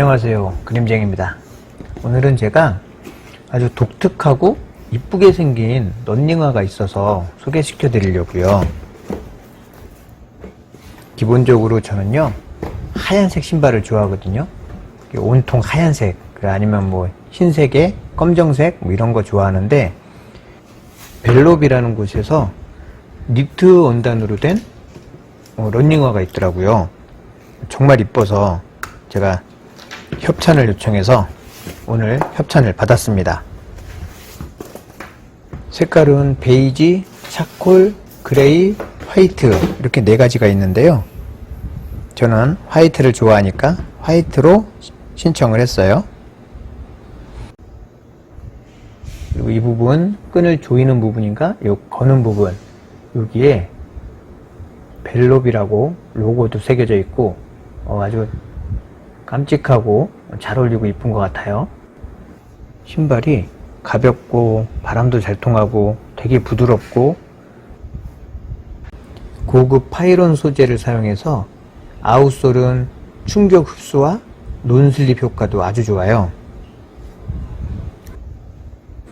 안녕하세요. 그림쟁입니다. 오늘은 제가 아주 독특하고 이쁘게 생긴 런닝화가 있어서 소개시켜 드리려고요. 기본적으로 저는요 하얀색 신발을 좋아하거든요. 온통 하얀색 그 아니면 뭐 흰색에 검정색 뭐 이런 거 좋아하는데 벨롭이라는 곳에서 니트 원단으로 된 어, 런닝화가 있더라고요. 정말 이뻐서 제가 협찬을 요청해서 오늘 협찬을 받았습니다. 색깔은 베이지, 차콜, 그레이, 화이트 이렇게 네 가지가 있는데요. 저는 화이트를 좋아하니까 화이트로 신청을 했어요. 그리고 이 부분 끈을 조이는 부분인가? 요 거는 부분 여기에 벨롭이라고 로고도 새겨져 있고 어, 아주 깜찍하고 잘 어울리고 이쁜 것 같아요. 신발이 가볍고 바람도 잘 통하고 되게 부드럽고 고급 파이론 소재를 사용해서 아웃솔은 충격 흡수와 논슬립 효과도 아주 좋아요.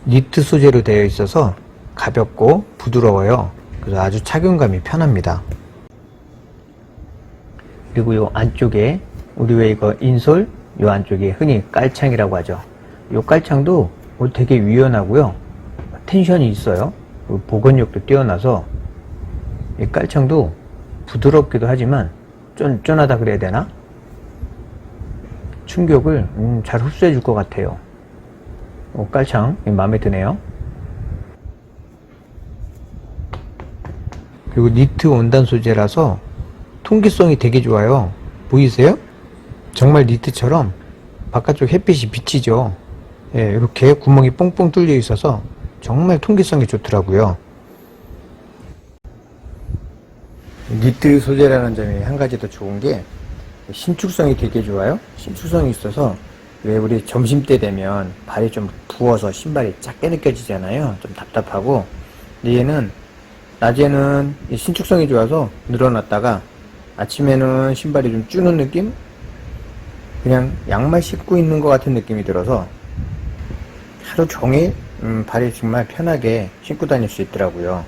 니트 소재로 되어 있어서 가볍고 부드러워요. 그래서 아주 착용감이 편합니다. 그리고 요 안쪽에 우리 왜 이거 인솔 요 안쪽에 흔히 깔창이라고 하죠. 요 깔창도 뭐 되게 유연하고요. 텐션이 있어요. 그리고 보건력도 뛰어나서 이 깔창도 부드럽기도 하지만 쫀쫀하다 그래야 되나? 충격을 음, 잘 흡수해 줄 것 같아요. 어, 깔창 마음에 드네요. 그리고 니트 원단 소재라서 통기성이 되게 좋아요. 보이세요? 정말 니트처럼 바깥쪽 햇빛이 비치죠. 예, 이렇게 구멍이 뽕뽕 뚫려 있어서 정말 통기성이 좋더라고요. 니트 소재라는 점이 한 가지 더 좋은 게 신축성이 되게 좋아요. 신축성이 있어서 왜 우리 점심때 되면 발이 좀 부어서 신발이 작게 느껴지잖아요. 좀 답답하고. 근데 얘는 낮에는 이 신축성이 좋아서 늘어났다가 아침에는 신발이 좀 주는 느낌? 그냥 양말 신고 있는 것 같은 느낌이 들어서 하루 종일 음, 발이 정말 편하게 신고 다닐 수 있더라고요.